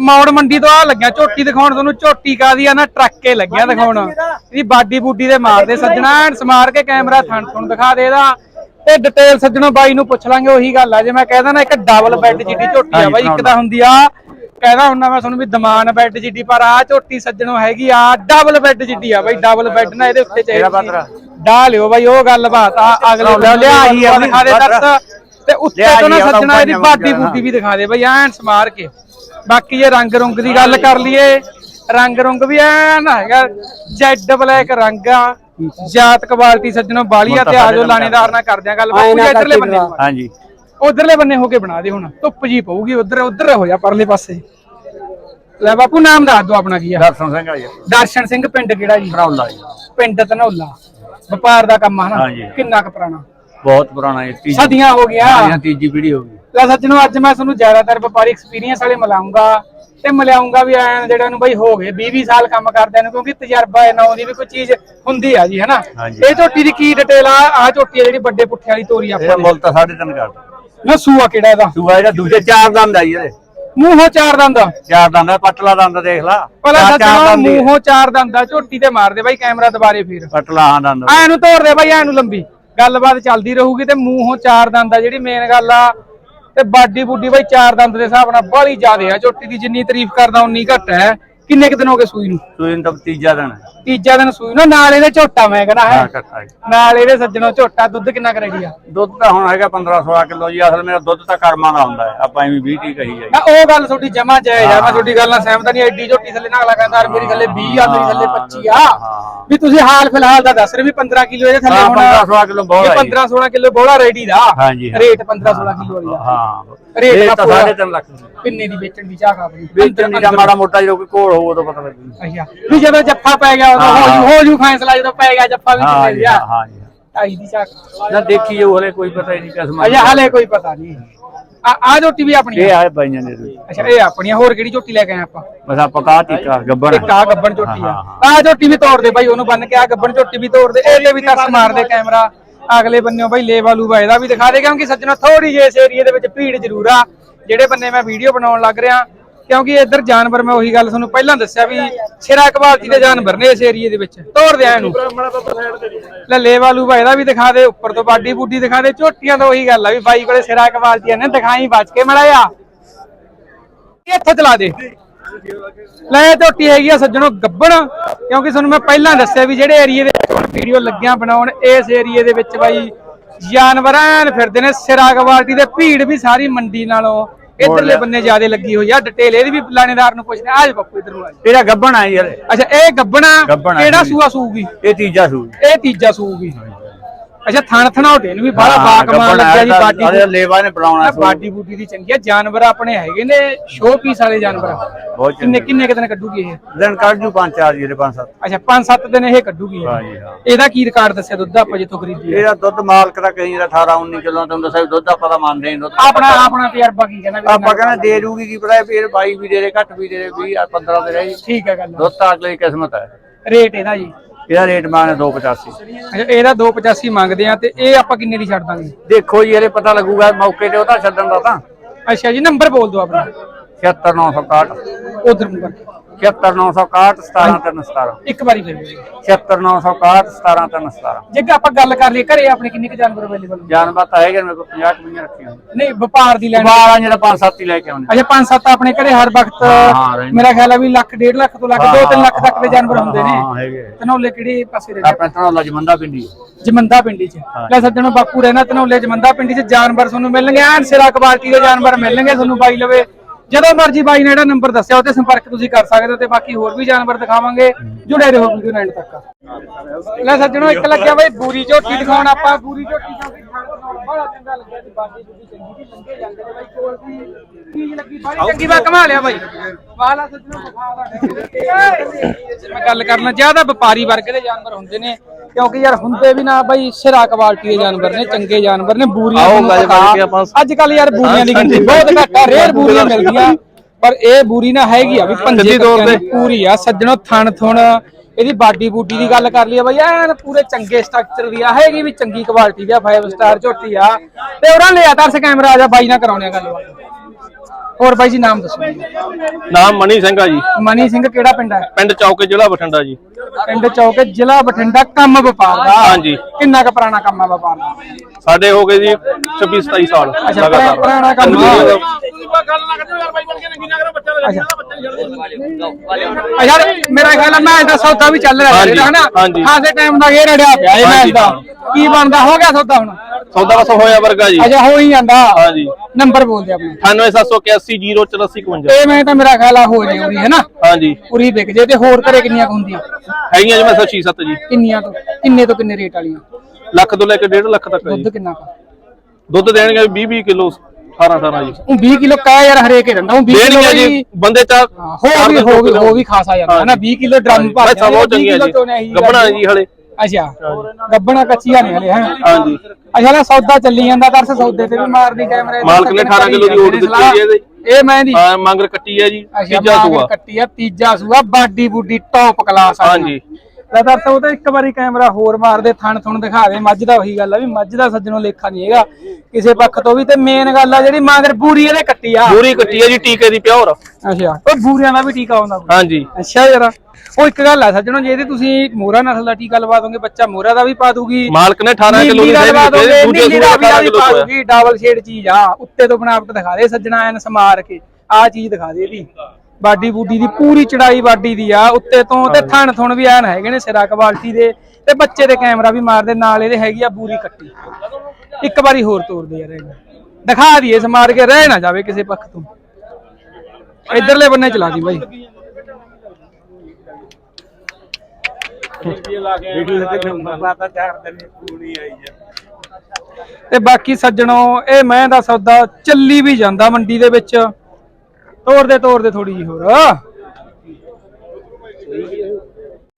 ਮੌੜ ਮੰਡੀ ਤੋਂ ਆ ਲੱਗਿਆ ਝੋਟੀ ਦਿਖਾਉਣ ਤੁਹਾਨੂੰ ਝੋਟੀ ਕਾਦੀ ਆ ਨਾ ਟਰੱਕੇ ਲੱਗਿਆ ਦਿਖਾਉਣ ਇਹਦੀ ਬਾਡੀ ਬੂਡੀ ਦੇ ਮਾਰਦੇ ਸੱਜਣਾ ਐਨ ਸਮਾਰ ਕੇ ਕੈਮਰਾ ਥਣ ਥਣ ਦਿਖਾ ਦੇ ਇਹਦਾ ਤੇ ਡਿਟੇਲ ਸੱਜਣੋ ਬਾਈ ਨੂੰ ਪੁੱਛ ਲਾਂਗੇ ਉਹੀ ਗੱਲ ਆ ਜੇ ਮੈਂ ਕਹਿਦਾ ਨਾ ਇੱਕ ਡਬਲ ਬੈੱਡ ਜਿੱਡੀ ਝੋਟੀ ਆ ਬਾਈ ਇੱਕ ਤਾਂ ਹੁੰਦੀ ਆ ਕਹਿਦਾ ਹੁੰਦਾ ਮੈਂ ਤੁਹਾਨੂੰ ਵੀ ਦਮਾਨ ਬੈੱਡ ਜਿੱਡੀ ਪਰ ਆ ਝੋਟੀ ਸੱਜਣੋ ਹੈਗੀ ਆ ਡਬਲ ਬੈੱਡ ਜਿੱਡੀ ਆ ਬਾਈ ਡਬਲ ਬੈੱਡ ਨਾ ਇਹਦੇ ਉੱਤੇ ਚਾਹੀਦੀ ਡਾ ਲਿਓ ਬਾਈ ਉਹ ਗੱਲ ਬਾਤ ਆ ਅਗਲੇ ਲਿਆ ਲਿਆਈ ਆ ਦਿਖਾ ਦੇ ਦਰਸ ਤੇ ਉੱਤੇ ਤੋਂ ਨਾ ਸੱਜਣਾ ਇਹਦੀ ਬਾਡੀ ਬੂਟੀ ਵੀ ਦਿਖਾ ਦੇ ਬਈ ਐਨ ਸਮਾਰ ਕੇ ਬਾਕੀ ਜੇ ਰੰਗ ਰੁੰਗ ਦੀ ਗੱਲ ਕਰ ਲਈਏ ਰੰਗ ਰੁੰਗ ਵੀ ਐਨ ਹੈਗਾ ਜੈਡ ਬਲੈਕ ਰੰਗ ਆ ਜਾਤ ਕੁਆਲਿਟੀ ਸੱਜਣੋ ਬਾਲੀ ਆ ਤੇ ਆਜੋ ਲਾਣੇਦਾਰ ਨਾਲ ਕਰਦੇ ਆ ਗੱਲ ਜੀ ਇਧਰਲੇ ਬੰਨੇ ਹਾਂਜੀ। ਉਧਰਲੇ ਬੰਨੇ ਹੋ ਕੇ ਬਣਾ ਦੇ ਹੁਣ ਧੁੱਪ ਜੀ ਪਊਗੀ ਉਧਰ ਉਧਰ ਹੋ ਜਾ ਪਰਲੇ ਪਾਸੇ। ਲੈ ਬਾਪੂ ਨਾਮ ਦੱਸ ਦੋ ਆਪਣਾ ਕੀ ਆ। ਦਰਸ਼ਨ ਸਿੰਘ ਆ ਜੀ। ਦਰਸ਼ਨ ਸਿੰਘ ਪਿੰਡ ਕਿਹੜਾ ਜੀ? ਭਰੌਲਾ ਜੀ। ਪਿੰਡ ਧਨੌਲਾ। ਵਪਾਰ ਦਾ ਕੰਮ ਆ ਨਾ। ਕਿੰਨਾ ਕੁ ਪੁਰਾਣਾ। ਬਹੁਤ ਪੁਰਾਣਾ ਤੀਜੀ ਸਦੀਆਂ ਹੋ ਗਿਆ ਤੀਜੀ ਪੀੜ੍ਹੀ ਹੋ ਗਈ। ਲੈ ਸੱਜਣੋ ਅੱਜ ਮੈਂ ਤੁਹਾਨੂੰ ਜ਼ਿਆਦਾਤਰ ਵਪਾਰੀ ਐਕਸਪੀਰੀਅੰਸ ਵਾਲੇ ਮਿਲਾਉਂਗਾ ਤੇ ਮਿਲਾਉਂਗਾ ਵੀ ਐਨ ਜਿਹੜਾ ਨੂੰ ਬਈ ਹੋ ਗਏ 20 20 ਸਾਲ ਕੰਮ ਕਰਦਿਆਂ ਨੂੰ ਕਿਉਂਕਿ ਤਜਰਬਾ ਇਹਨਾਂ ਦੀ ਵੀ ਕੋਈ ਚੀਜ਼ ਹੁੰਦੀ ਆ ਜੀ ਹਨਾ। ਇਹ ਝੋਟੀ ਦੀ ਕੀ ਡਿਟੇਲ ਆ? ਆ ਝੋਟੀ ਆ ਜਿਹੜੀ ਵੱਡੇ ਪੁੱਠੇ ਵਾਲੀ ਤੋਰੀ ਆਪਾਂ ਮੁੱਲ ਤਾਂ ਸਾਢੇ ਤਿੰਨ ਕਰ ਨਾ ਸੂਆ ਕਿਹੜਾ ਇਹਦਾ? ਸੂਆ ਇਹਦਾ ਦੂਜੇ ਚਾਰ ਦੰਦ ਆ ਜੀ ਇਹਦੇ। ਮੂੰਹੋਂ ਚਾਰ ਦੰਦ ਚਾਰ ਦੰਦ ਆ, ਪਤਲਾ ਦੰਦ ਦੇਖ ਲਾ। ਹੀ ਆ। ਮੂੰਹੋਂ ਚਾਰ ਦੰਦ ਆ ਝੋਟੀ ਤੇ ਮਾਰਦੇ ਬਾਈ ਕੈਮਰਾ ਦੁਬਾਰੇ ਫੇਰ। ਪਤਲਾ ਹਾਂ ਦੰਦ। ਐ ਨੂੰ ਤੋੜ ਦੇ ਬਾਈ ਐ ਨੂੰ ਲੰਬੀ। ਗੱਲਬਾਤ ਚੱਲਦੀ ਰਹੂਗੀ ਤੇ ਮੂੰਹੋਂ ਚਾਰ ਦੰਦ ਆ ਜਿਹੜੀ ਮੇਨ ਗੱਲ ਆ ਤੇ ਬਾਡੀ ਬੁੱਡੀ ਬਾਈ ਚਾਰ ਦੰਦ ਦੇ ਹਿਸਾਬ ਨਾਲ ਬਾਹਲੀ ਜ਼ਿਆਦੇ ਆ। ਝੋਟੀ ਦੀ ਜਿੰਨੀ ਤਾਰੀਫ ਕਰਦਾ ਉਨੀ ਘੱਟ ਹੈ। ਕਿੰਨੇ ਕੁ ਦਿਨ ਹੋ ਗਏ ਸੂਈ ਨੂੰ? ਸੂਈ ਨੂੰ ਤਾਂ ਤੀਜਾ ਦਿਨ ਹੈ। ਤੀਜਾ ਦਿਨ ਸੂਈ ਨੂੰ। ਨਾਲ ਇਹਦੇ ਝੋਟਾ ਮੈਂ ਕਹਿੰਦਾ ਹਾਂ। ਹੈ ਕੱਟਾ ਜੀ ਨਾਲ ਇਹਦੇ ਸੱਜਣੋ ਝੋਟਾ ਦੁੱਧ ਕਿੰਨਾ ਕਰੇਗੀ ਆ? ਦੁੱਧ ਤਾਂ ਹੁਣ ਹੈਗਾ 15 16 ਕਿਲੋ ਜੀ। ਅਸਲ ਮੇਰਾ ਦੁੱਧ ਤਾਂ ਕਰਮਾਂ ਦਾ ਹੁੰਦਾ ਹੈ। ਆਪਾਂ ਐਵੇਂ 20 ਟੀ ਕਹੀ ਜਾਈ ਨਾ ਉਹ ਗੱਲ ਤੁਹਾਡੀ ਜਮਾ ਜਾਇਜ਼ ਆ। ਮੈਂ ਤੁਹਾਡੀ ਗੱਲ ਨਾਲ ਸਹਿਮਤ ਨਹੀਂ। ਐਡੀ ਝੋਟੀ ਥੱਲੇ ਨਾ ਅਗਲਾ ਕਹਿੰਦਾ ਯਾਰ ਮੇਰੀ ਥੱਲੇ 20 ਆ ਮੇਰੀ ਥੱਲੇ 25 ਆ। ਵੀ ਤੁਸੀਂ ਹਾਲ ਫਿਲਹਾਲ ਦਾ ਦੱਸ ਰਹੇ ਵੀ 15 ਕਿਲੋ ਇਹਦੇ ਥੱਲੇ ਹਾਂ, ਹੁਣ 15 16 ਕਿਲੋ ਬਹੁਤ ਇਹ ਹੈ ਜੀ। 15 16 ਕਿਲੋ ਬੋਲਾ ਰੈਡੀ ਦਾ। ਹਾਂਜੀ। ਰੇਟ 15 16 ਕਿਲੋ ਵਾਲੀ ਹਾਂ ਰੇਟ ਦਾ ਤਾਂ ਪੂਰਾ। ਸਾਢੇ ਤਿੰਨ ਲੱਖ ਦੀ। ਕਿੰਨੇ ਦੀ ਵੇਚਣ ਦੀ ਚਾਹ ਆਪਣੀ ਵੇਚਣ ਦੀ ਤਾਂ ਮਾੜਾ ਮੋਟਾ ਜਦੋਂ ਕੋਈ ਕੋਲ ਹੋਊ ਉਦੋਂ ਪਤਾ ਲੱਗੂ। ਅੱਛਾ। ਵੀ ਜਦੋਂ ਜੱਫਾ ਪੈ ਗਿਆ ਉਦੋਂ ਹੋ ਜੂ ਹੋ। ਜੂ ਫੈਸਲਾ ਜਦੋਂ ਪੈ ਗਿਆ ਜੱਫਾ ਵੀ ਕਿੰਨੇ ਦੀ ਆ ਹਾਂ ਹਾਂ ਜੀ। ਢਾਈ ਦੀ ਚਾਹ ਨਾ ਦੇਖੀ ਜਾਊ ਹਲੇ ਕੋਈ ਪਤਾ ਹੀ ਨਹੀਂ ਕਿਸਮ ਅਜਾ ਹਾਲੇ ਕੋਈ ਪਤਾ ਨਹੀਂ। ਆ ਆ ਝੋਟੀ ਵੀ ਆਪਣੀ ਇਹ ਆ ਆਏ ਬਾਈਆਂ ਦੇ। ਅੱਛਾ ਇਹ ਆਪਣੀ ਆ। ਹੋਰ ਕਿਹੜੀ ਝੋਟੀ ਲੈ ਕੇ ਆਏ ਆਪਾਂ? ਬਸ ਆਪਾਂ ਕਾ ਟੀਕਾ ਗੱਬਣ ਇੱਕ ਆ ਗੱਬਣ ਝੋਟੀ ਆ। ਹਾਂ, ਆ ਝੋਟੀ ਵੀ ਤੋੜ ਦੇ ਬਾਈ ਉਹਨੂੰ ਬੰਨ ਕੇ ਆ ਗੱਬਣ ਝੋਟੀ ਵੀ ਤੋੜ ਦੇ। ਇਹਦੇ ਵੀ ਤਰਸ ਮਾਰ ਦੇ ਕੈਮਰਾ। ਅਗਲੇ ਬੰਨਿਓ ਬਾਈ ਲੇਵਾ ਲੂਵਾ ਇਹਦਾ ਵੀ ਦਿਖਾ ਦੇ ਕਿਉਂਕਿ ਸੱਜਣਾ ਥੋੜੀ ਜਿਹੀ ਇਸ ਏਰੀਏ ਦੇ ਵਿੱਚ ਭੀੜ ਜ਼ਰੂਰ ਆ। ਜਿਹੜੇ ਬੰਨੇ ਮੈਂ ਵੀਡੀਓ ਬਣਾਉਣ ਲੱਗ ਰਿਹਾ ਕਿਉਂਕਿ ਇੱਧਰ ਜਾਨਵਰ, ਮੈਂ ਉਹੀ ਗੱਲ ਤੁਹਾਨੂੰ ਪਹਿਲਾਂ ਦੱਸਿਆ ਵੀ ਸਿਰਾ ਕਬਾਲਤੀ ਦੇ ਜਾਨਵਰ ਨੇ ਇਸ ਏਰੀਏ ਦੇ ਵਿੱਚ। ਤੋੜ ਦੇ ਇਹਨੂੰ। ਲੈ ਲੇਵਾ ਲੂਵਾ ਇਹਦਾ ਵੀ ਦਿਖਾ ਦੇ, ਉੱਪਰ ਤੋਂ ਬਾਡੀ ਬੂਡੀ ਦਿਖਾ ਦੇ, ਝੋਟੀਆਂ ਤਾਂ ਉਹੀ ਗੱਲ ਆ ਵੀ ਬਾਈ ਕੋਲੇ ਸਿਰਾ ਕਬਾਲਤੀਆਂ ਨੇ ਦਿਖਾਈ, ਬਚ ਕੇ ਮੜਾਇਆ। ਇੱਥੇ ਚਲਾ ਦੇ। ਲੈ ਝੋਟੀ ਹੈਗੀ ਆ ਸੱਜਣੋ ਗੱਬਣ, ਕਿਉਂਕਿ ਤੁਹਾਨੂੰ ਮੈਂ ਪਹਿਲਾਂ ਦੱਸਿਆ ਵੀ ਜਿਹੜੇ ਏਰੀਏ ਦੇ ਵੀਡੀਓ ਲੱਗਿਆ ਬਣਾਉਣ, ਇਸ ਏਰੀਏ ਦੇ ਵਿੱਚ ਬਾਈ ਜਾਨਵਰ ਐਨ ਫਿਰਦੇ ਨੇ ਸਿਰਾ ਕਵਾਲਟੀ ਦੇ ਭੀੜ ਵੀ ਸਾਰੀ ਮੰਡੀ ਨਾਲੋਂ ਇਧਰਲੇ ਬੰਨੇ ਜ਼ਿਆਦੇ ਲੱਗੀ ਹੋਈ ਆ ਡਿਟੇਲ ਇਹਦੀ ਵੀ ਲਾਣੇਦਾਰ ਨੂੰ ਪੁੱਛਦੇ ਆਜ ਬੱਪੂ ਇਧਰ ਨੂੰ ਆ ਜਾ। ਇਹਦਾ ਗੱਬਣ ਆ ਜੀ ਹਲੇ। ਅੱਛਾ ਇਹ ਗੱਬਣਾ ਗੱਭਣ ਆ ਕਿਹੜਾ। ਸੂਆ ਸੂਗੀ? ਇਹ ਤੀਜਾ ਸੂਈ ਇਹ ਤੀਜਾ ਸੂਗੀ। ਅੱਛਾ ਥਣ ਥਣਾਉਟੇ ਨੂੰ ਵੀ ਬੜਾ ਬਾਕਮਾਲ ਲੱਗਿਆ ਜੀ ਬਾਡੀ ਅਰੇ ਲੇਵਾ ਨੇ ਬਣਾਉਣਾ। ਬਾਡੀ ਬੂਡੀ ਦੀ ਚੰਗੀ ਆ ਜਾਨਵਰ ਆਪਣੇ ਹੈਗੇ ਨੇ ਸ਼ੋਅ ਪੀਸ ਵਾਲੇ ਜਾਨਵਰ ਕਿੰਨੇ ਕਿੰਨੇ ਕੁ ਦਿਨ ਕੱਢੂਗੀ ਇਹ? ਦਿਨ ਕੱਢ ਜੂ ਪੰਜ ਚਾਰ ਜਿਹੜੇ ਪੰਜ ਸੱਤ। ਅੱਛਾ 5-7 ਦਿਨ ਇਹ ਕੱਢੂਗੀ। ਹਾਂ ਜੀ ਹਾਂ। ਇਹਦਾ ਕੀ ਰਿਕਾਰਡ ਦੱਸਿਆ ਦੁੱਧ ਆਪਾਂ ਜਿੱਥੋਂ ਖਰੀਦੀ ਹੈ? ਇਹਦਾ ਦੁੱਧ ਮਾਲਕ ਦਾ ਕਹੀ ਦਾ 18 19 ਕਿਲੋ ਤੁਹਾਨੂੰ ਦੱਸਿਆ ਦੁੱਧ ਆਪਾਂ ਤਾਂ ਮੰਨਦੇ ਨਹੀਂ ਆਪਣਾ ਆਪਣਾ ਤਜਰਬਾ ਕੀ ਕਹਿੰਦਾ ਆਪਾਂ ਕਹਿੰਦੇ ਦੇ ਦੂਗੀ ਕੀ ਪਤਾ ਫਿਰ 22 ਵੀ ਦੇ ਦੇ ਘੱਟ ਵੀ ਦੇ ਦੇ 20 ਆ 15 ਦੇ ਰਹੀ। ਠੀਕ ਹੈ ਗੱਲ। ਦੁੱਧ ਤਾਂ ਅਗਲੀ ਕਿਸਮਤ ਹੈ। ਰੇਟ ਇਹਦਾ ਜੀ। ਇਹਦਾ ਰੇਟ ਮਾਨੇ 285 ਅੱਛਾ ਇਹਦਾ 285 ਮੰਗਦੇ ਆ ਤੇ ਇਹ ਆਪਾਂ ਕਿੰਨੇ ਦੀ ਛੱਡ ਦਾਂਗੇ? ਦੇਖੋ ਜੀ ਇਹਦੇ ਪਤਾ ਲੱਗੂਗਾ ਮੌਕੇ ਤੇ ਉਹਦਾ ਛੱਡਣ ਦਾ ਤਾਂ। ਅੱਛਾ ਜੀ ਨੰਬਰ ਬੋਲ ਦਿਓ ਆਪਣਾ। 76961 ਉਧਰ ਨੂੰ ਕਰਕੇ 76961 17317 ਇੱਕ ਵਾਰੀ ਫਿਰ 76961 17317 ਜੇ ਆਪਾਂ ਗੱਲ ਕਰ ਲਈ ਘਰੇ ਆਪਣੇ ਕਿੰਨੇ ਕੁ ਜਾਨਵਰ ਅਵੇਲੇਬਲ ਜਾਨਵਰ ਤਾਂ ਹੈਗੇ ਨੇ ਮੇਰੇ ਕੋਲ 50 ਕੁ ਰੱਖੀਆਂ ਨਹੀਂ ਵਪਾਰ ਦੀ ਲੈਣ ਬਾਰਾਂ ਜਿਹੜਾ ਪੰਜ ਸੱਤ ਹੀ ਲੈ ਕੇ ਆਉਂਦੇ ਅੱਛਾ ਪੰਜ ਸੱਤ ਆਪਣੇ ਘਰੇ ਹਰ ਵਕਤ ਰਹਿੰਦੇ। ਮੇਰਾ ਖਿਆਲ ਹੈ ਵੀ ਲੱਖ ਡੇਢ ਲੱਖ ਤੋਂ ਲੱਖ ਦੋ ਤਿੰਨ ਲੱਖ ਤੱਕ ਦੇ ਜਾਨਵਰ ਹੁੰਦੇ ਨੇ। ਹਾਂ ਹੈਗੇ। ਕਿਹੜੇ ਪਾਸੇ ਰਹਿੰਦੇ? ਆਪਣੇ ਤੋਂ ਲਜਮੰਦਾ ਪਿੰਡੀ ਜਮੰਦਾ ਪਿੰਡੀ ਚ। ਲੈ ਸੱਜਣੋ ਬਾਪੂ ਰਹਿਣਾ ਧਨੌਲੇ ਜਮੰਦਾ ਪਿੰਡੀ ਚ ਜਾਨਵਰ ਤੁਹਾਨੂੰ ਮਿਲਣਗੇ ਐਨ ਸਿਰਾ ਕੁਆਲਿਟੀ ਦੇ ਜਾਨਵਰ ਮਿਲਣਗੇ ਤੁਹਾਨੂੰ ਬਾਈ ਲਵੇ। ਜਦੋਂ ਮਰਜ਼ੀ ਬਾਈ ਨੇ ਜਿਹੜਾ ਨੰਬਰ ਦੱਸਿਆ ਉਹ ਤੇ ਸੰਪਰਕ ਤੁਸੀਂ ਕਰ ਸਕਦੇ ਹੋ ਤੇ ਬਾਕੀ ਹੋਰ ਵੀ ਜਾਨਵਰ ਦਿਖਾਵਾਂਗੇ ਜੁੜੇ ਰਹੋ ਵੀਡੀਓ ਐਂਡ ਤੱਕ। ਲੈ ਸੱਜਣੋ ਇੱਕ ਲੱਗਿਆ ਬਾਈ ਬੂਰੀ ਝੋਟੀ ਦਿਖਾਉਣ ਆਪਾਂ ਬੂਰੀ ਝੋਟੀ ਕਿਉਂਕਿ ਬੜਾ ਚੰਗਾ ਲੱਗਿਆ ਸੀ ਬਾਡੀ ਬੁੱਢੀ ਚੰਗੀ ਸੀ ਲੰਗੇ ਜਾਂਦੇ ਨੇ ਬਾਈ ਕੋਲ ਦੀ ਚੀਜ਼ ਲੱਗੀ ਬੜੀ ਚੰਗੀ ਵਾ ਕਮਾ ਲਿਆ ਬਾਈ। ਵਾਲਾ ਸੱਜਣੋ ਦਿਖਾ ਮੈਂ ਗੱਲ ਕਰਨਾ ਜ਼ਿਆਦਾ ਵਪਾਰੀ ਵਰਗ ਦੇ ਜਾਨਵਰ ਹੁੰਦੇ ਨੇ ਕਿਉਂਕਿ ਯਾਰ ਹੁੰਦੇ ਵੀ ਨਾ ਬਾਈ ਸਿਰਾ ਕੁਆਲਿਟੀ ਦੇ ਜਾਨਵਰ ਨੇ ਚੰਗੇ ਜਾਨਵਰ ਨੇ ਬੂਰੀਆਂ ਅੱਜ ਕੱਲ ਯਾਰ ਬੂਰੀਆਂ ਦੀ ਗਿਣਤੀ ਬਹੁਤ ਘੱਟ ਆ ਰੇਅਰ ਬੂਰੀਆਂ ਮਿਲਦੀਆਂ। ਪਰ ਇਹ ਬੂਰੀ ਨਾ ਹੈਗੀ ਆ ਵੀ ਪੰਜੇ ਤੇ। ਪੂਰੀ ਆ ਸੱਜਣੋ ਥਣ ਥੁਣ। ਇਹਦੀ ਬਾਡੀ ਬੂਡੀ ਦੀ ਗੱਲ ਕਰ ਲਈਏ ਬਈ ਐਨ ਪੂਰੇ ਚੰਗੇ ਸਟਰਕਚਰ ਦੀ ਆ ਹੈਗੀ ਵੀ ਚੰਗੀ ਕੁਆਲਿਟੀ ਦੀ ਆ 5 ਸਟਾਰ ਝੋਟੀ ਆ। ਤੇ ਉਹਨਾਂ ਲਿਆ ਤਰਸ ਕੈਮਰਾ ਆ ਜਾ ਬਾਈ ਨਾਲ ਕਰਾਉਣੇ ਗੱਲਬਾਤ। ਹੋਰ ਬਾਈ ਜੀ ਨਾਮ ਦੱਸੋ। ਨਾਮ ਮਣੀ ਸਿੰਘ ਆ ਜੀ। ਮਨੀ ਸਿੰਘ ਕਿਹੜਾ ਪਿੰਡ ਹੈ? ਪਿੰਡ ਚੌਕੇ ਜ਼ਿਲ੍ਹਾ ਬਠਿੰਡਾ ਜੀ। ਪਿੰਡ ਚੌਕੇ ਜ਼ਿਲ੍ਹਾ ਬਠਿੰਡਾ ਕੰਮ ਵਪਾਰ ਦਾ। ਹਾਂਜੀ। ਕਿੰਨਾ ਕੁ ਪੁਰਾਣਾ ਕੰਮ ਆ ਵਪਾਰ ਦਾ? ਸਾਡੇ ਹੋ ਗਏ ਜੀ 26 27 ਸਾਲ ਅੱਛਾ ਪੁਰਾ- ਪੁਰਾਣਾ ਕੰਮ ਆ ਆ ਯਾਰ ਮੇਰਾ ਖਿਆਲ ਹੈ ਮੈਂ ਦਾ ਸੌਦਾ ਵੀ ਚੱਲ ਰਿਹਾ ਜਿਹੜਾ ਹਨਾ? ਹਾਂਜੀ। ਖਾਸੇ ਟਾਈਮ ਦਾ ਇਹ ਰੜਿਆ ਪਿਆ ਇਹ ਮੈਚ ਹਾਂਜੀ। ਦਾ। ਕੀ ਬਣਦਾ? ਹੋ ਗਿਆ ਸੌਦਾ ਹੁਣ? ਸੌਦਾ ਬਸ ਹੋਇਆ ਵਰਗਾ ਜੀ। ਅਜਾ ਹੋ ਹੀ ਜਾਂਦਾ। ਹਾਂਜੀ। ਨੰਬਰ ਬੋਲ ਦੇ ਆਪਣਾ। 98781 ਇਹ ਮੈਂ ਤਾਂ ਮੇਰਾ ਖਿਆਲ ਆ ਹੋ ਜਾਊਗੀ ਹੈ ਨਾ? ਹਾਂਜੀ। ਪੂਰੀ ਵਿਕ ਜੇ ਤੇ ਹੋਰ ਘਰੇ ਕਿੰਨੀਆਂ ਕੁ ਹੁੰਦੀਆਂ? ਹੈਗੀਆਂ ਜੀ ਮੈਂ 6 7 ਜੀ। ਕਿੰਨੀਆਂ ਤੋਂ ਕਿੰਨੇ ਤੋਂ ਕਿੰਨੇ ਰੇਟ ਵਾਲੀਆਂ? ਲੱਖ ਤੋਂ ਲੈ ਕੇ 1.5 ਲੱਖ ਤੱਕ ਦੁੱਧ ਜੀ। ਕਿੰਨਾ ਕੁ? ਦੁੱਧ ਦੇਣਗੇ 20 20 ਕਿਲੋ 18 18 ਜੀ। ਉਹ 20 ਕਿਲੋ ਕਾ ਯਾਰ ਹਰੇਕ ਹੀ ਦਿੰਦਾ ਉਹ 20 ਕਿਲੋ ਜੀ ਬੰਦੇ ਤਾਂ ਹਾਂ, ਹੋ ਵੀ ਹੋ ਵੀ ਹੋ ਖਾਸਾ ਜਾਂਦਾ ਹੈ ਨਾ? 20 ਕਿਲੋ ਡਰਮ ਭਰ ਮੈਂ ਸਭ ਬਹੁਤ ਚੰਗੀਆਂ ਜੀ। ਗੱਬਣਾ ਜੀ ਹਲੇ। ਅੱਛਾ ਗੱਬਣਾ ਕੱਚੀਆਂ ਨੇ ਹਲੇ ਹੈ ਹਾਂਜੀ। ਅੱਛਾ ਨਾ ਸੌਦਾ ਚੱਲੀ ਜਾਂਦਾ ਤਰਸ ਸੌਦੇ ਤੇ ਵੀ ਮਾਰਦੀ ਕੈਮਰੇ ਦੇ ਮਾਲਕ ਨੇ 18 ਕਿਲੋ ਦੀ ਓਟ ਦਿੱਤੀ ਹੈ ਜੀ ਇਹਦੇ ਇਹ ਮੈਂ ਦੀ। ਹਾਂ ਮੰਗਰ ਕੱਟੀ ਹੈ ਜੀ ਅੱਛਾ ਤੀਜਾ ਮਾਗਰ ਸੂਆ। ਕੱਟੀ ਆ ਤੀਜਾ ਸੂਆ ਬਾਡੀ ਬੁੱਡੀ ਟੌਪ ਕਲਾਸ ਆ। ਹਾਂਜੀ। ਲੈ ਦੱਸ ਉਹ ਤਾਂ ਇੱਕ ਵਾਰੀ ਕੈਮਰਾ ਹੋਰ ਮਾਰ ਦੇ ਥਣ ਥੁਣ ਦਿਖਾ ਦੇ ਮੱਝ ਦਾ ਉਹੀ ਗੱਲ ਆ ਵੀ ਮੱਝ ਦਾ ਸੱਜਣੋਂ ਲੇਖਾ ਨਹੀਂ ਹੈਗਾ। ਕਿਸੇ ਪੱਖ ਤੋਂ ਵੀ ਤੇ ਮੇਨ ਗੱਲ ਆ ਜਿਹੜੀ ਮਾਗਰ ਬੂਰੀ ਇਹਦੇ ਕੱਟੀ ਆ। ਪੂਰੀ ਕੱਟੀ ਹੈ ਜੀ ਟੀਕੇ ਦੀ ਪਿਓਰ। ਅੱਛਾ ਉਹ ਬੂਰਿਆਂ ਦਾ ਵੀ ਟੀਕਾ ਆਉਂਦਾ ਕੋਈ। ਹਾਂਜੀ। ਅੱਛਾ ਯਾਰ। ਉਹ ਇੱਕ ਗੱਲ ਆ ਸੱਜਣੋ ਜੇ ਇਹਦੇ ਤੁਸੀਂ ਮੋਹਰਾ ਨਸਲ ਦਾ ਟੀਕਾ ਲਵਾ ਦੋਗੇ ਬੱਚਾ ਮੋਹਰਾ ਦਾ ਵੀ ਪਾ ਦੂਗੀ ਮਾਲਕ ਨੇ 18 ਕਿਲੋ ਦੀ ਦਾ ਹੈ, ਦੂਜੇ ਸੂਏ ਦਾ ਦਾ 18 ਵੀ ਪਾ ਦੂਗੀ ਡਬਲ ਸ਼ੇਡ ਚੀਜ਼ ਆ ਉੱਤੇ ਤੋਂ ਬਣਾਵਟ ਦਿਖਾ ਦੇ ਸੱਜਣਾ ਐਨ ਸਮਾਰ ਕੇ ਆ ਚੀਜ਼ ਦਿਖਾ ਦੇ ਇਹਦੀ। ਬਾਡੀ ਬੂਡੀ ਦੀ ਪੂਰੀ ਚੜਾਈ ਬਾਡੀ ਦੀ ਆ ਉੱਤੇ ਤੋਂ ਤੇ ਥਣ ਥੁਣ ਵੀ ਐਨ ਹੈਗੇ ਨੇ ਸਿਰਾ ਕੁਆਲਿਟੀ ਦੇ ਤੇ ਬੱਚੇ ਦੇ ਕੈਮਰਾ ਵੀ ਮਾਰਦੇ ਨਾਲ ਇਹਦੇ ਹੈਗੀ ਆ ਬੂਰੀ ਕੱਟੀ। ਇੱਕ ਵਾਰੀ ਹੋਰ ਤੋੜ ਦੇ ਯਾਰ ਇਹਨੂੰ ਦਿਖਾ ਦਈਏ ਸਮਾਰ ਕੇ ਰਹਿ ਨਾ ਜਾਵੇ ਕਿਸੇ ਪੱਖ ਤੋਂ। ਇਧਰਲੇ ਬੰਨੇ ਚਲਾ ਦੀ ਬਾਈ। ਤੇ ਬਾਕੀ ਸੱਜਣੋ ਇਹ ਮੈਂ ਦਾ ਸੌਦਾ ਚੱਲੀ ਵੀ ਜਾਂਦਾ ਮੰਡੀ ਦੇ ਵਿੱਚ। ਤੋੜਦੇ ਤੋੜਦੇ ਥੋੜੀ ਜੀ ਹੋਰ।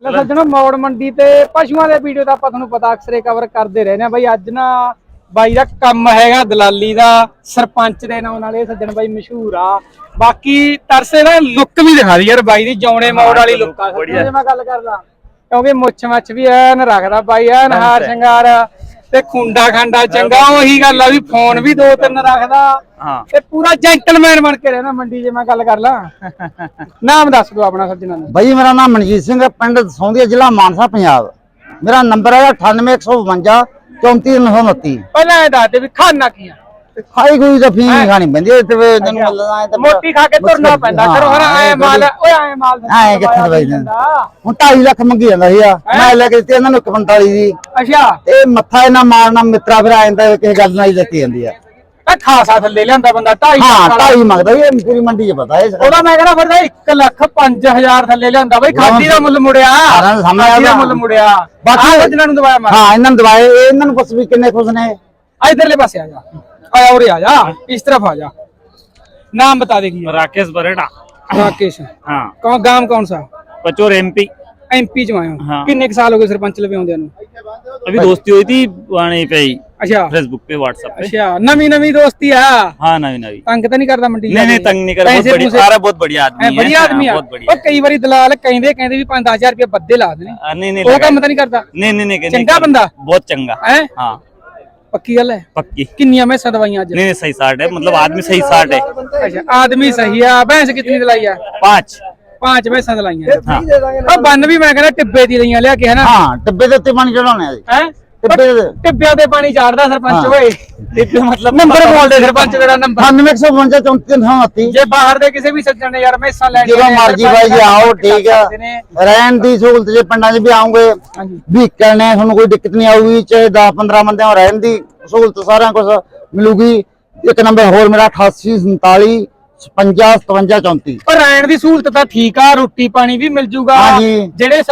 ਲੈ ਸੱਜਣੋ ਮੌੜ ਮੰਡੀ ਤੇ ਪਸ਼ੂਆਂ ਦੇ ਵੀਡੀਓ ਤਾਂ ਆਪਾਂ ਤੁਹਾਨੂੰ ਪਤਾ ਅਕਸਰੇ ਕਵਰ ਕਰਦੇ ਰਹਿੰਦੇ ਆ। ਬਾਈ ਅੱਜ ਨਾ ਬਾਈ ਦਾ ਕੰਮ ਹੈਗਾ ਦਲਾਲੀ ਦਾ ਸਰਪੰਚ ਦੇ ਨਾਮ ਨਾਲ ਇਹ ਸੱਜਣ ਬਾਈ ਮਸ਼ਹੂਰ ਆ। ਬਾਕੀ ਤਰਸੇ ਦਾ ਲੁੱਕ ਵੀ ਦਿਖਾ ਦੀ ਯਾਰ ਬਾਈ ਦੀ ਜੌਣੇ ਮੌੜ ਵਾਲੀ ਲੁੱਕ ਆ। ਜੇ ਮੈਂ ਗੱਲ ਕਰਦਾ। ਕਿਉਂਕਿ ਮੁੱਛ ਮੱਛ ਵੀ ਐਨ ਰੱਖਦਾ ਬਾਈ ਐਨ ਹਾਰ ਸ਼ਿੰਗਾਰ ਤੇ ਖੁੰਡਾ ਖਾਂਡਾ ਚੰਗਾ ਉਹੀ ਗੱਲ ਆ ਵੀ ਫੋਨ ਵੀ ਦੋ ਤਿੰਨ ਰੱਖਦਾ। ਹਾਂ। ਤੇ ਪੂਰਾ ਜੈਂਟਲਮੈਨ ਬਣ ਕੇ ਰਹਿਣਾ ਮੰਡੀ 'ਚ ਮੈਂ ਗੱਲ ਕਰ ਲਾਂ। ਨਾਮ ਦੱਸ ਦਿਓ ਆਪਣਾ ਸੱਜਣਾ ਦਾ ਭਾਈ ਮੇਰਾ ਨਾਮ ਮਨਜੀਤ ਸਿੰਘ ਹੈ ਪਿੰਡ ਸੌਂਦੀਆ ਜ਼ਿਲ੍ਹਾ ਮਾਨਸਾ ਪੰਜਾਬ। ਮੇਰਾ ਨੰਬਰ ਹੈ 98152 34929 ਪਹਿਲਾਂ ਇਹ ਦੱਸ ਦੇ ਵੀ ਖਾਣਾ ਕੀ ਆ? ਖਾਈ ਕੋਈ ਤਾਂ ਨਹੀਂ ਖਾਣੀ ਪੈਂਦੀ ਤੇ ਵੀ ਤੈਨੂੰ ਮਿਲਦਾ ਐ ਤਾਂ ਮੋਟੀ ਖਾ ਕੇ ਤੁਰਨਾ ਪੈਂਦਾ। ਕਰੋ ਹਰ ਐ ਮਾਲ ਓਏ ਐ ਮਾਲ ਐ ਕਿੱਥੇ ਦਵਾਈ ਦਿੰਦਾ। ਹੁਣ 2.5 ਲੱਖ ਮੰਗੀ ਜਾਂਦਾ ਸੀ ਆ ਮੈਂ ਲੈ ਕੇ ਦਿੱਤੀ ਇਹਨਾਂ ਨੂੰ 145 ਦੀ। ਅੱਛਾ। ਤੇ ਮੱਥਾ ਇਹਨਾਂ ਮਾਰਨਾ ਮਿੱਤਰਾ ਫਿਰ ਆ ਜਾਂਦਾ ਕਿਸੇ ਗੱਲ ਨਾਲ ਹੀ ਦਿੱਤੀ ਜਾਂਦੀ ਆ। ਖਾਸਾ ਥੱਲੇ ਲਿਆਂਦਾ ਬੰਦਾ 2.5 ਹਾਂ 2.5 ਮੰਗਦਾ ਇਹ ਪੂਰੀ ਮੰਡੀ 'ਚ ਪਤਾ ਇਹ ਉਹਦਾ ਮੈਂ ਕਹਿੰਦਾ ਫਿਰ 1 ਲੱਖ 5000 ਥੱਲੇ ਲਿਆਂਦਾ ਬਈ ਖਾਦੀ ਦਾ ਮੁੱਲ ਮੁੜਿਆ। ਖਾਦੀ ਦਾ ਆ ਮੁੱਲ ਮੁੜਿਆ। ਬਾਕੀ- ਬਾਕੀ ਸੱਜਣਾ ਨੂੰ ਦਵਾਇਆ ਮਾਰ ਹਾਂ ਇਹਨਾਂ ਨੂੰ ਦਵਾਏ ਇਹ ਇਹਨਾਂ ਨੂੰ ਪੁੱਛ ਵੀ ਕਿੰਨੇ ਖੁਸ਼ ਨੇ। ਇਧਰਲੇ ਪਾਸੇ ਆ ਜਾ। आया उरे आजा इस तरफ आजा नाम बता देगी राकेश बरेड़ा राकेश हाँ कौन गांव कौन सा पचोर एमपी ਐਮਪੀ ਚ ਆਇਆ ਹਾਂ। ਕਿੰਨੇ ਕੁ ਸਾਲ ਹੋ ਗਏ ਸਰਪੰਚ ਲਵੇ ਆਉਂਦਿਆਂ ਨੂੰ अभी दोस्ती हुई थी वहीं पे ही ਅੱਛਾ फेसबुक पे व्हाट्सएप पे ਅੱਛਾ ਨਵੀਂ ਨਵੀਂ ਦੋਸਤੀ ਆ हाँ नवी नवी ਤੰਗ ਤਾਂ ਨਹੀਂ ਕਰਦਾ ਮੰਡੀ नहीं नहीं तंग नहीं कर बहुत बढ़िया सारा बहुत बढ़िया आदमी है ਵਧੀਆ हाँ, ਆਦਮੀ ਆ बहुत बढ़िया ਉਹ ਕਈ ਵਾਰੀ ਦਲਾਲ ਕਹਿੰਦੇ ਕਹਿੰਦੇ ਵੀ 5-10000 ਰੁਪਏ ਬੱਦੇ ਲਾ ਦੇਣੇ हाँ, नहीं नहीं ਉਹ लगा- ਕੰਮ ਤਾਂ ਨਹੀਂ ਕਰਦਾ नहीं नहीं नहीं नहीं, चंगा नहीं, बंदा? बहुत चंगा ਹੈ हाँ ਪੱਕੀ ਗੱਲ ਹੈ पक्की ਕਿੰਨੀਆਂ ਮੈਸਾਂ ਦਵਾਈਆਂ ਅੱਜ नहीं नहीं सही साठ है मतलब आदमी सही साठ है ਅੱਛਾ ਆਦਮੀ ਸਹੀ ਆ ਭੈਂਸ ਕਿੰਨੀ ਦਲਾਈ ਆ पाँच ਪੰਜ ਮੈਸਾਂ ਦਲਾਈਆਂ हाँ ਉਹ ਬੰਨ ਵੀ ਮੈਂ ਕਹਿੰਦਾ ਟਿੱਬੇ ਦੀ ਲਈਆਂ ਲਿਆ ਕੇ ਹਨਾ ਹਾਂ ਡੱਬੇ ਦੇ ਉੱਤੇ ਪਾਣੀ ਚੜਾਉਣੇ ਆ ਜੀ ਹੈ ਡੱਬੇ ਦੇ ਟਿੱਬਿਆਂ ਤੇ ਪਾਣੀ ਚਾੜਦਾ ਸਰਪੰਚ ਹਾਂ। ਓਏ। ਟਿੱਬੇ ਮਤਲਬ ਨੰਬਰ ਬੋਲਦੇ ਸਰਪੰਚ ਜਿਹੜਾ ਨੰਬਰ। 98152 34929 ਜੇ ਬਾਹਰ ਦੇ ਕਿਸੇ ਵੀ ਸੱਜਣ ਨੇ ਯਾਰ ਮੈਸਾਂ ਲੈਣੀਆਂ ਜਦੋਂ ਨੇ, ਮਰਜ਼ੀ ਸਰਪੰਚ ਬਾਈ ਜੀ ਨਾਲ ਆਓ contact ਠੀਕ ਆ। ਕਰਦੇ ਨੇ। ਰਹਿਣ ਦੀ ਸਹੂਲਤ ਜੇ ਪਿੰਡਾਂ 'ਚ ਵੀ ਆਉਂਗੇ ਹਾਂਜੀ। ਵਹੀਕਲ ਨੇ ਤੁਹਾਨੂੰ ਕੋਈ ਦਿੱਕਤ ਨਹੀਂ ਆਊਗੀ ਚਾਹੇ 10 15 ਬੰਦਿਆਂ ਰਹਿਣ ਦੀ ਸਹੂਲਤ ਸਾਰਿਆਂ ਕੁਝ ਮਿਲੂਗੀ। ਇੱਕ ਨੰਬਰ ਹੋਰ ਮੇਰਾ 8847 55 57 ਪਰ ਰਹਿਣ ਦੀ ਸਹੂਲਤ ਠੀਕ ਆ ਰੋਟੀ ਪਾਣੀ ਵੀ ਮਿਲ ਜਿਹੜੇ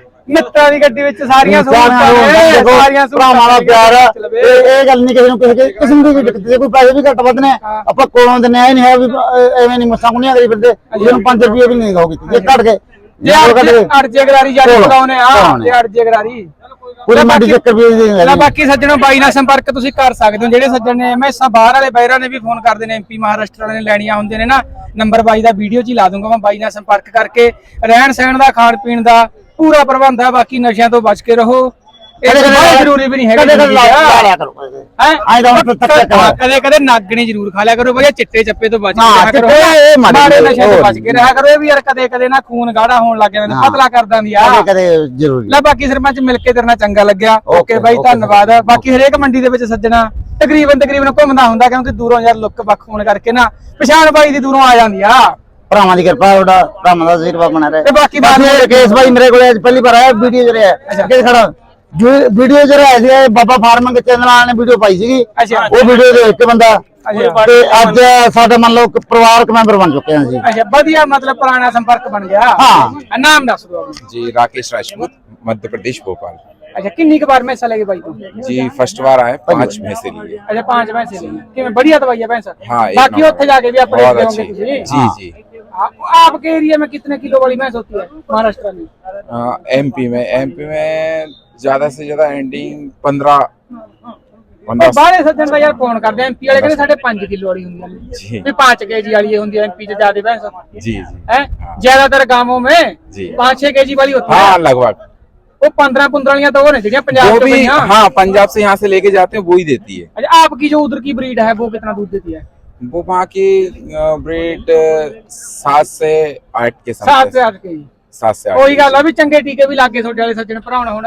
ਮਿੱਤਰਾਂ ਦੀ ਗੱਡੀ ਵਿੱਚ ਸਾਰੀਆਂ ਸਹੂਲਤਾਂ ਦਾ ਪਿਆਰ ਇਹ ਗੱਲ ਨਹੀਂ ਕਿਸੇ ਨੂੰ ਕਿਸੇ ਕਿਸੇ ਨੂੰ ਵੀ ਪੈਸੇ ਵੀ ਘੱਟ ਵੱਧ ਆਪਾਂ ਕੋਲੋਂ ਦਿੰਨੇ ਆ ਨਹੀਂ ਹੈ ਵੀ ਐਵੇਂ ਨਹੀਂ ਮਸਾਂ ਕੁੰਨੀਆਂ ਕਰੀ ਫਿਰਦੇ ਜਿਹਨੂੰ 5 ਰੁਪਏ ਵੀ ਨਹੀਂ ਦਿਓ ਕਿਤੇ। ਜੇ ਘੱਟ ਗਏ ਜੇ ਅੜ ਅੜਜੇ ਗਰਾਰੀ ਜਾ ਕੋਲ। ਪਕਾਉਨੇ ਆ ਕੋਲ। ਜੇ ਅੜਜੇ ਗਰਾਰੀ ਪੂਰੀ ਮੰਡੀ ਚ 1 ਰੁਪਏ ਦੀ ਨਹੀਂ ਨਾ ਹੈਗੀ। ਬਾਕੀ ਸੱਜਣੋ ਬਾਈ ਨਾਲ ਸੰਪਰਕ ਤੁਸੀਂ ਕਰ ਸਕਦੇ ਹੋ ਜਿਹੜੇ ਸੱਜਣ ਨੇ ਮੈਸਾਂ ਬਾਹਰ ਵਾਲੇ ਬਾਇਰਾਂ ਨੇ ਵੀ ਫੋਨ ਕਰਦੇ ਨੇ ਐਮਪੀ ਮਹਾਰਾਸ਼ਟਰ ਵਾਲੇ ਨੇ ਲੈਣੀਆਂ ਹੁੰਦੇ ਨੇ ਨਾ ਨੰਬਰ ਬਾਈ ਦਾ ਵੀਡੀਓ 'ਚ ਹੀ ਲਾ ਦੂੰਗਾ ਮੈਂ ਬਾਈ ਨਾਲ ਸੰਪਰਕ ਕਰਕੇ ਰਹਿਣ ਸਹਿਣ ਦਾ ਖਾਣ ਪੀਣ ਦਾ ਪੂਰਾ ਪ੍ਰਬੰਧ ਹੈ ਬਾਕੀ ਨਸ਼ਿਆਂ ਤੋਂ ਬਚ ਕੇ ਰਹੋ ਕਦੇ- ਕਦੇ- ਜ਼ਰੂਰੀ ਵੀ ਨਹੀਂ ਹੈਗਾ ਕਦੇ ਕਦੇ ਲਾ ਲਿਆ ਕਰੋ। ਹੈ? ਆਏਂ ਤਾਂ ਹੁਣ ਤੱਕ ਹਾਂ, ਕਦੇ ਕਦੇ ਨਾਗਣੀ ਜ਼ਰੂਰ ਖਾ ਲਿਆ ਕਰੋ ਬਈ ਚਿੱਟੇ ਚੱਪੇ ਤੋਂ ਬਚ ਕੇ ਰਿਹਾ ਕਰੋ। ਇਹ ਮਾੜੇ ਨਸ਼ਿਆਂ ਤੋਂ ਬਚ ਕੇ ਰਿਹਾ ਕਰੋ ਇਹ ਵੀ ਯਾਰ ਕਦੇ ਕਦੇ ਨਾ ਖੂਨ ਗਾੜਾ ਹੋਣ ਲੱਗ ਜਾਂਦਾ ਹਾਂ। ਪਤਲਾ ਕਰ ਦਿੰਦੀ ਆ। ਕਦੇ ਕਦੇ ਜ਼ਰੂਰੀ। ਲੈ ਬਾਕੀ ਸਰਪੰਚ ਮਿਲ ਕੇ ਤੇਰੇ ਨਾਲ ਚੰਗਾ ਲੱਗਿਆ। ਓਕੇ Okay, ਬਾਈ okay, ਧੰਨਵਾਦ। ਬਾਕੀ ਹਰੇਕ ਮੰਡੀ ਦੇ ਵਿੱਚ ਸੱਜਣਾ ਤਕਰੀਬਨ ਤਕਰੀਬਨ ਘੁੰਮਦਾ ਹੁੰਦਾ ਕਿਉਂਕਿ ਦੂਰੋਂ ਯਾਰ ਲੁੱਕ ਵੱਖ ਹੋਣ ਕਰਕੇ ਨਾ ਪਛਾਣ ਬਾਈ ਦੀ ਦੂਰੋਂ ਆ ਜਾਂਦੀ ਆ। ਭਰਾਵਾਂ ਦੀ ਕਿਰਪਾ ਤੁਹਾਡਾ ਭਰਾਵਾਂ ਦਾ ਆਸ਼ੀਰਵਾਦ ਬਣਾ ਰਹੇ। ਤੇ ਬਾਕੀ ਬਾਤ ਬਾਕੀ ਰਕੇਸ਼ ਭਾਈ ਮੇਰੇ ਕੋਲ ਅੱਜ ਪਹਿਲੀ ਵਾਰ ਆਇਆ ਵੀਡੀਓ ਚ ਰਿਹਾ। ਅੱਗੇ ਖੜਾ। ਵੀਡੀਓ ਚ ਰਿਹਾ ਸੀ ਇਹ ਬਾਬਾ ਫਾਰਮਿੰਗ ਚੈਨਲ ਵਾਲਿਆਂ ਨੇ ਵੀਡੀਓ ਪਾਈ ਸੀਗੀ ਅੱਛਾ। ਉਹ ਵੀਡੀਓ ਦੇਖ ਕੇ ਬੰਦਾ ਅੱਛਾ। ਤੇ ਅੱਜ ਸਾਡਾ ਮੰਨ ਲਓ ਕਿ ਪਰਿਵਾਰਕ ਮੈਂਬਰ ਬਣ ਚੁੱਕੇ ਹਾਂ ਜੀ ਅੱਛਾ ਵਧੀਆ ਮਤਲਬ ਪੁਰਾਣਾ ਸੰਪਰਕ ਬਣ ਗਿਆ ਹਾਂ। ਨਾਮ ਦੱਸ ਦਿਓ ਆਪਣਾ। जी राकेश राजपूत मध्य प्रदेश भोपाल ਅੱਛਾ ਕਿੰਨੀ ਕੁ ਵਾਰ ਮੈਸਾਂ ਲੈ ਕੇ ਬਾਈ ਤੋਂ जी फर्स्ट बार आए पांच भैंसे लिए ਅੱਛਾ ਪੰਜ ਭੈਂਸੇ ਲਈ ਕਿਵੇਂ बढ़िया दवाई है भैंस हाँ एक बाकी नंबर। ਉੱਥੇ जाके भी अपडेट बहुत दोगे अच्छी तुझे जी जी आप, आपके एरिया में कितने किलो वाली भैंस होती है महाराष्ट्र में एमपी में एमपी में ਜ਼ਿਆਦਾ ਸੇ ਜ਼ਿਆਦਾ ਐਂਡਿੰਗ 15 ਉਹ 15 ਬਾਹਲੇ ਸੱਜਣ ਦਾ ਯਾਰ ਫੋਨ ਕਰਦੇ? ਐਮਪੀ ਵਾਲੇ ਕਹਿੰਦੇ ਸਾਡੇ 5 ਕਿਲੋ ਵਾਲੀ ਹੁੰਦੀ ਜੀ। ਹੈ ਵੀ 5 ਕੇਜੀ ਵਾਲੀ ਹੁੰਦੀ ਹੈ ਐਮਪੀ ਚ ਜ਼ਿਆਦੇ ਭੈਂਸ ਜੀ ਜੀ। ਹੈ? ਜ਼ਿਆਦਾਤਰ ਗਾਵੋਂ ਮੇ जी। 5-6 ਕੇਜੀ ਵਾਲੀ ਹੁੰਦੀ हाँ ਹੈ लगभग ਉਹ 15-15 ਵਾਲੀਆਂ ਤਾਂ ਉਹ ਨੇ ਜਿਹੜੀਆਂ जो ਪੰਜਾਬ ਚ भी ਪਈਆਂ। हाँ पंजाब से यहाँ से लेके जाते हैं वो ही देती है अच्छा आपकी जो उधर की ब्रीड है वो कितना दूध देती है वो वहाँ की ब्रेड सात से आठ के साथ सात से आठ के सात से आठ ਉਹੀ ਗੱਲ ਆ ਵੀ ਚੰਗੇ ਟੀਕੇ ਵੀ ਲਾਗੇ ਤੁਹਾਡੇ ਵਾਲੇ ਸੱਜਣ ਭਰਾਉਣਾ ਹੁਣ।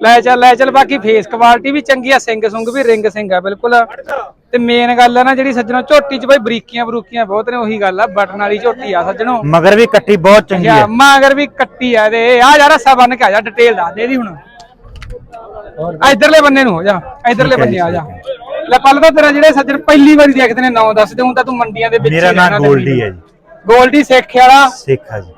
ਲੈ ਚੱਲ ਲੈ ਚੱਲ ਬਾਕੀ ਫੇਸ ਕੁਆਲਿਟੀ ਵੀ ਚੰਗੀ ਆ ਸਿੰਘ ਸੁੰਗ ਵੀ ਰਿੰਗ ਸਿੰਘ ਆ ਬਿਲਕੁਲ। ਤੇ ਮੇਨ ਗੱਲ ਆ ਨਾ ਜਿਹੜੀ ਸੱਜਣੋ ਝੋਟੀ 'ਚ ਬਾਈ ਬਰੀਕੀਆਂ ਬਰੂਕੀਆਂ ਬਹੁਤ ਨੇ ਉਹੀ ਗੱਲ ਆ ਬਟਨ ਵਾਲੀ ਝੋਟੀ ਆ ਸੱਜਣੋ। ਮਗਰ ਵੀ ਕੱਟੀ ਬਹੁਤ ਚੰਗੀ ਯਾ ਮਾਂਗਰ ਵੀ ਕੱਟੀ ਆ ਇਹਦੇ। ਆ ਯਾਰ ਰਸਾ ਬੰਨ ਕੇ ਆ ਜਾ ਡਿਟੇਲ ਦੱਸ ਦੇ ਇਹਦੀ ਹੁਣ। ਆ ਇਧਰਲੇ ਬੰਨੇ ਨੂੰ ਹੋ ਜਾ ਇਧਰਲੇ ਬੰਨੇ ਆ ਜਾ ਲੈ ਪੱਲ ਤਾਂ ਤੇਰਾ ਜਿਹੜੇ ਸੱਜਣ ਪਹਿਲੀ ਵਾਰੀ ਦੇਖਦੇ ਨੇ ਨਾਂ ਦੱਸ ਦੇ ਹੁਣ ਤਾਂ ਤੂੰ ਮੰਡੀਆਂ ਦੇ ਵਿੱਚ ਮੇਰਾ ਨਾਮ ਗੋਲਡੀ। ਹੈ ਜੀ। ਗੋਲਡੀ ਸਿੱਖ ਵਾਲਾ। ਸਿੱਖ ਆ ਜੀ।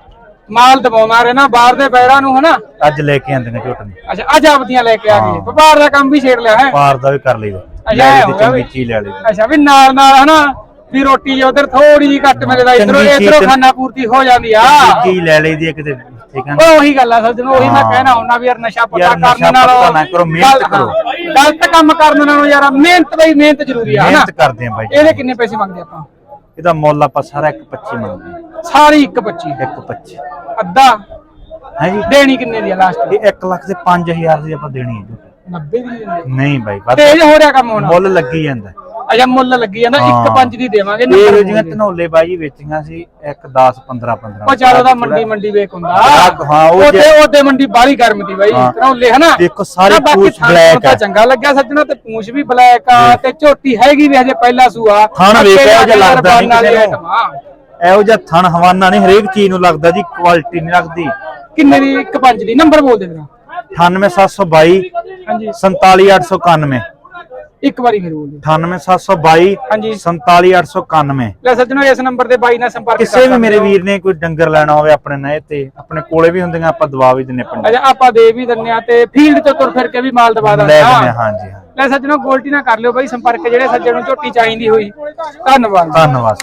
ਮਾਲ ਦਬਾਉਣਾ ਰਹਿਣਾ ਬਾਹਰ ਦੇ ਬੈਰਾਂ ਨੂੰ ਹਨਾ। ਅੱਜ ਲੈ ਕੇ ਆਂਦੇ ਨੇ ਝੋਟਣੀ। ਅੱਛਾ ਅੱਜ ਆਪਦੀਆਂ ਲੈ ਕੇ ਆ ਗਏ ਵਪਾਰ ਦਾ ਕੰਮ ਵੀ ਛੇੜ ਲਿਆ ਹੈ? ਪਾਰ ਦਾ ਵੀ ਕਰ ਲਈਦਾ ਅੱਛਾ, ਲੈ ਲਈ ਤੇ ਚੰਗੀ ਵੀ। ਚੀਜ਼ ਲੈ ਲਈ ਅੱਛਾ ਵੀ ਨਾਲ ਨਾਲ ਹਨਾ ਵੀ ਰੋਟੀ ਜੇ ਉਧਰ ਥੋੜੀ ਜਿਹੀ ਘੱਟ ਮਿਲਦਾ ਇਧਰੋਂ ਚੰਗੀ ਚੀਜ਼ ਇਧਰੋਂ ਤੇ- ਖਾਣਾ ਪੂਰਤੀ ਹੋ ਜਾਂਦੀ ਆ। ਚੀਜ਼ ਲੈ ਲਈਦੀ ਹੈ ਕਿਤੇ ਠੀਕ ਹੈ ਨਾ? ਉਹ ਉਹੀ ਗੱਲ ਆ ਸੱਜਣੋ ਉਹੀ ਮੈਂ ਹਾਂ। ਕਹਿਣਾ ਹੁੰਦਾ ਵੀ ਯਾਰ ਨਸ਼ਾ ਪਤਾ ਯਾਰ ਨਸ਼ਾ ਕਰਨ ਨਾਲੋਂ ਪੱਤਾ ਨਾ ਕਰੋ, ਮਿਹਨਤ ਗਲਤ- ਕਰੋ। ਹਾਂ, ਗਲਤ ਕੰਮ ਕਰਨ ਨਾਲੋਂ ਯਾਰ ਮਿਹਨਤ ਬਈ ਮਿਹਨਤ ਜ਼ਰੂਰੀ ਆ ਹਨਾ? ਮਿਹਨਤ ਕਰਦੇ ਆ ਬਾਈ ਇਹਦੇ ਕਿੰਨੇ ਪੈਸੇ ਮੰਗਦੇ ਆਪਾਂ? ਇਹਦਾ ਮੁੱਲ ਆਪਾਂ ਸਾਰਾ ਇੱਕ 25 ਮੰਗਦੇ। ਸਾਰੀ ਇੱਕ 25 ਇੱਕ 25 ਅੱਧਾ? ਹੈ ਜੀ। ਦੇਣੀ ਕਿੰਨੇ ਦੀ ਆ ਲਾਸਟ ਇਹ 1 ਲੱਖ ਦੇ 5000 ਦੀ ਆਪਾਂ ਦੇਣੀ ਹੈ ਝੋਟੀ 90 ਦੀ ਨਹੀਂ ਬਾਈ ਵੱਧ ਤੇਜ ਹੋ ਰਿਹਾ ਕੰਮ ਹੁਣ। ਮੁੱਲ ਲੱਗੀ ਜਾਂਦਾ। ਅਜਾ ਮੁੱਲ ਲੱਗੀ ਜਾਂਦਾ ਇੱਕ ਹਾਂ। ਦੀ ਦੇਵਾਂਗੇ ਇਹ ਨੰਬਰ ਜਿਹੜੀਆਂ ਧਨੌਲੇ ਬਾਈ ਵੇਚੀਆਂ ਸੀ ਇੱਕ 10 15 15 ਉਹ ਚਾਰੋ ਦਾ ਮੰਡੀ ਮੰਡੀ ਵੇਖ ਹੁੰਦਾ। ਹਾਂ, ਹਾਂ, ਉਹ ਉਹਦੇ ਜੇ- ਉਹਦੇ ਮੰਡੀ ਬਾਹਲੀ ਗਰਮ ਦੀ ਬਾਈ ਹਾਂ। ਹਨਾ? ਦੇਖੋ ਸਾਰੀ ਨਾ ਬਾਕੀ ਪੂਛ black ਤਾਂ ਹੈ। ਚੰਗਾ ਲੱਗਿਆ ਸੱਜਣਾ ਤੇ ਪੂਛ ਵੀ ਬਲੈਕ ਆ ਤੇ ਝੋਟੀ ਹੈਗੀ ਵੀ ਹਜੇ ਪਹਿਲਾ ਸੂਆ। ਥਣ ਵੇਖ ਇਹੋ ਜਿਹਾ ਲੱਗਦਾ ਕਿਸੇ ਨੂੰ। ਆ। ਇਹੋ ਜਿਹਾ ਥਣ ਹਵਾਨਾ ਨਹੀਂ ਹਰੇਕ ਚੀਜ਼ ਨੂੰ ਲੱਗਦਾ ਜੀ ਕੁਆਲਿਟੀ ਨਹੀਂ ਰੱਖਦੀ ਕਿੰਨੇ ਦੀ? ਇੱਕ ਪੰਜ ਦੀ। ਨੰਬਰ ਬੋਲ ਦੇ ਮੇਰਾ। 98722 ਹਾਂਜੀ। 47891 ਇੱਕ ਵਾਰੀ ਫਿਰ ਬੋਲ ਦੇ 98722 ਹਾਂਜੀ। 47891 ਲੈ ਸੱਜਣੋ ਇਸ ਨੰਬਰ ਤੇ ਬਾਈ ਨਾਲ ਸੰਪਰਕ ਕਿਸੇ ਵੀ ਮੇਰੇ ਵੀਰ ਨੇ ਕੋਈ ਡੰਗਰ ਲੈਣਾ ਹੋਵੇ ਆਪਣੇ ਨਏ ਤੇ ਆਪਣੇ ਕੋਲੇ ਵੀ ਹੁੰਦੀਆਂ ਆਪਾਂ ਦਵਾ ਵੀ ਦਿੰਨੇ ਪਿੰਡ ਅੱਛਾ ਆਪਾਂ ਦੇ ਵੀ ਦਿੰਨੇ ਆ ਤੇ ਫੀਲਡ ਤੋਂ ਤੁਰ ਫਿਰ ਕੇ ਵੀ ਮਾਲ ਦਵਾ ਲੈ ਦਿੰਦੇ ਆ ਹਾਂਜੀ ਹਾਂ ਲੈ ਸੱਜਣੋ ਗੋਲਟੀ ਨਾਲ ਕਰ ਲਿਓ ਬਾਈ ਸੰਪਰਕ ਜਿਹੜੇ ਸੱਜਣ ਨੂੰ ਝੋਟੀ ਚਾਹੀਦੀ ਹੋਈ। ਧੰਨਵਾਦ। ਧੰਨਵਾਦ।